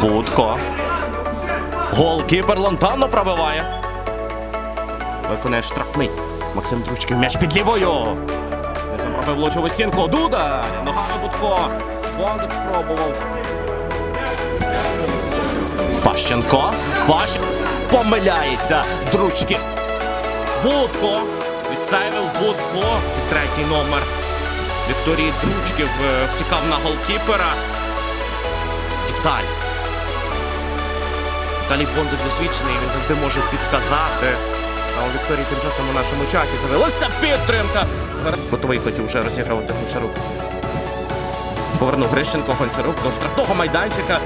Будко. Голкіпер Лонтано пробиває. Виконає штрафний. Максим Дручків м'яч під лівою. Низом пробив влучив у стінку. Дуда. Ногами Будко. Бонзик спробував. Пащенко. Пащ... Помиляється. Дручків. Будко. Відсейвив Будко. Це третій номер. Вікторії Дручків е, втікав на голкіпера. Віталій. Віталій Бонзик досвідчений, він завжди може підказати. А у Вікторії тим часом у нашому чаті завелася підтримка. Готовий хотів вже розігрувати Гончарук. Повернув Грищенко Гончарук до штрафного майданчика.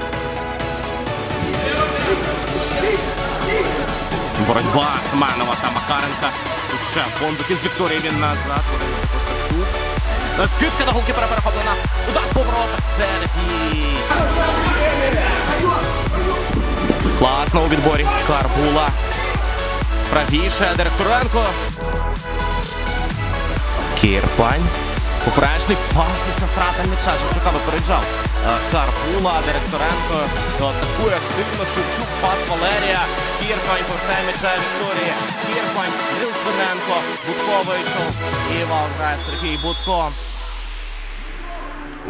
Боротьба Семенова та Макаренка. Тут ще Бонзик із Вікторії він назад. Костарчук. Скидка на голкіпера перехоплена. Удар по воротах. Сергій. Класно у відборі. Карбула. Правіше Директоренко. Кірпань. Поперечний пас і це втрата м'яча. Шевчука випереджав. Е, Карбула, Директоренко. Атакує активно Шевчук, пас Валерія. Кірпань повертає м'яча Вікторії. Кірпань, Литвиненко. Будко вийшов. І вал грає Сергій Будко.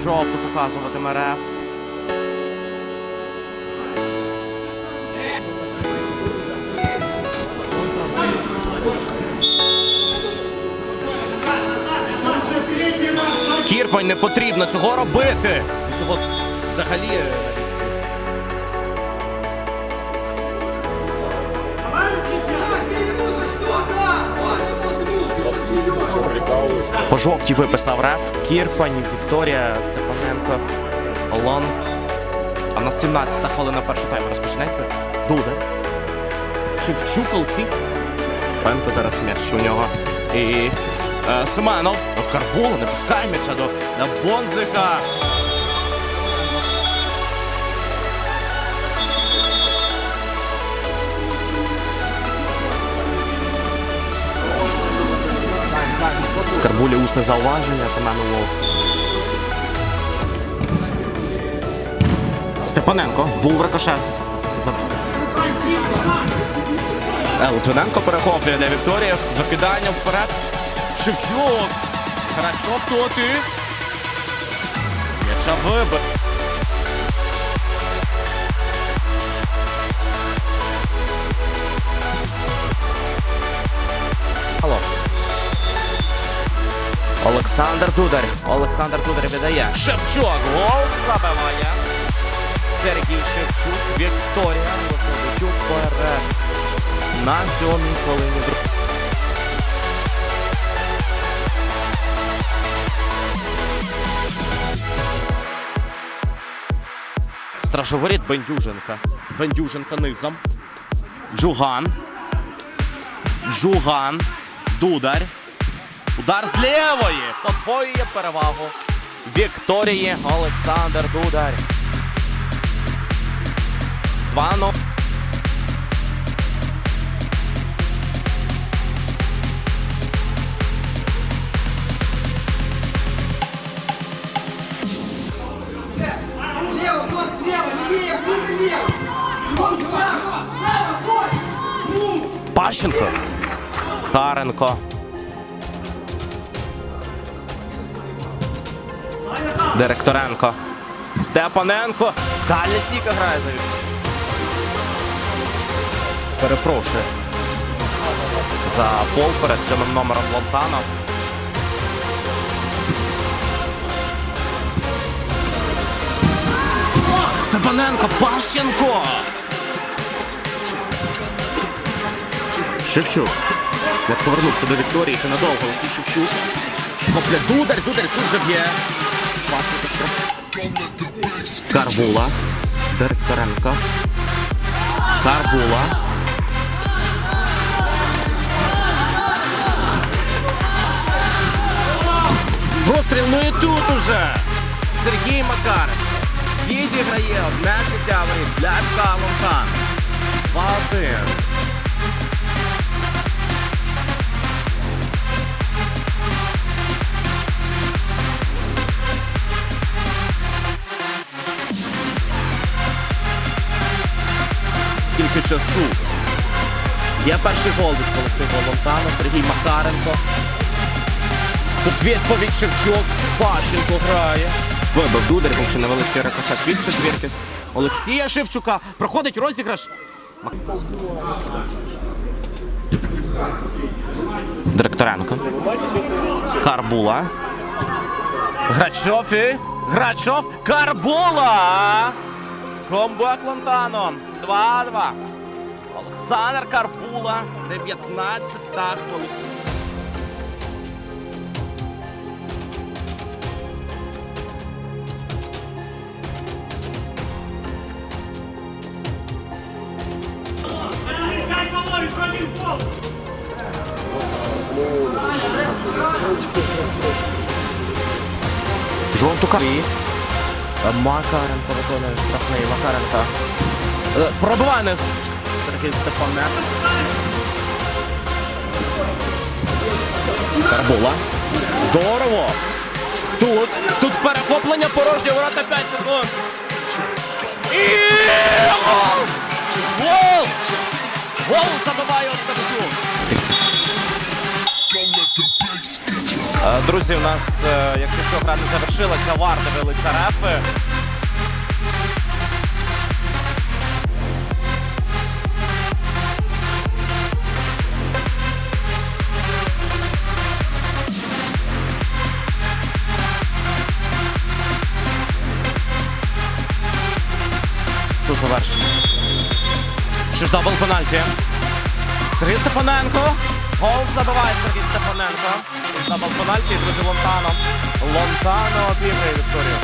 Жовту показуватиме реф. Кірпань не потрібно цього робити. Цього взагалі жовтій виписав реф. Кірпань, Вікторія, Степаненко, Олон. А на 17-та хвилина першого тайму розпочнеться. Дудар. Шевчук, Олці. Пенко зараз м'яч у нього. І е, Семенов. Карбула не пускає м'яча до, до Бонзика. Карбулі усне зауваження Семенову. Степаненко. Був рикошет. За... Литвиненко перехоплює для Вікторії. Закидання вперед. Шевчук. Харачок хто ти? М'яча вибив. Олександр Дудар. Олександр Дудар віддає. Шевчук. Гол забиває. Сергій Шевчук. Вікторія. Виходить. На сьомій хвилині. Стражоворіт Бендюженка. Бендюженка низом. Джуган. Джуган. Дудар. Удар з лівої. Подвоює перевагу. Вікторії Олександр Дудар. 2-0. Слева, год, Директоренко. Степаненко. Далі Сіка грає за Перепрошую. За фол перед цим номером Лонтана. Степаненко, Пащенко. Шевчук. Як повернувся до Вікторії, чи надовго Олексій Шевчук. Попля Дудар, Дудар тут же б'є. Карбула. Директоренко. Карбула. Простріл, ну і тут уже. Сергій Макарик. Відіграє 11 аварій для Калунка. 2-1. Часу. Є перший гол від колективу Лонтана, Сергій Макаренко. Тут відповідь Шевчук. Пащенко грає. Вибив Дудар, ще невеличкий рикошет від четвірки. Олексія Шевчука. Проходить розіграш. Директоренко. Карбула. Грачов і... Грачов. Карбула! Комбек Лонтано. 2-2. Олександр Карбула. 19 хвилина. Жовту карту. Макаренко виконує штрафний. Макаренко. Е, Пробиває низ. Сергій Степаненко. Карбула. Здорово. Тут. Тут перехоплення порожнє ворота 5 секунд. І гол! Гол! Гол забиває Остапчук. Друзі, у нас, е, якщо що, гра не завершилася, вар дивилися рефи. Тут завершено. Що ж дабл пенальті. Сергій Степаненко. Гол забиває Сергій Степаненко. Дабл пенальті, друзі, Лонтано. Лонтано обіграє Вікторію.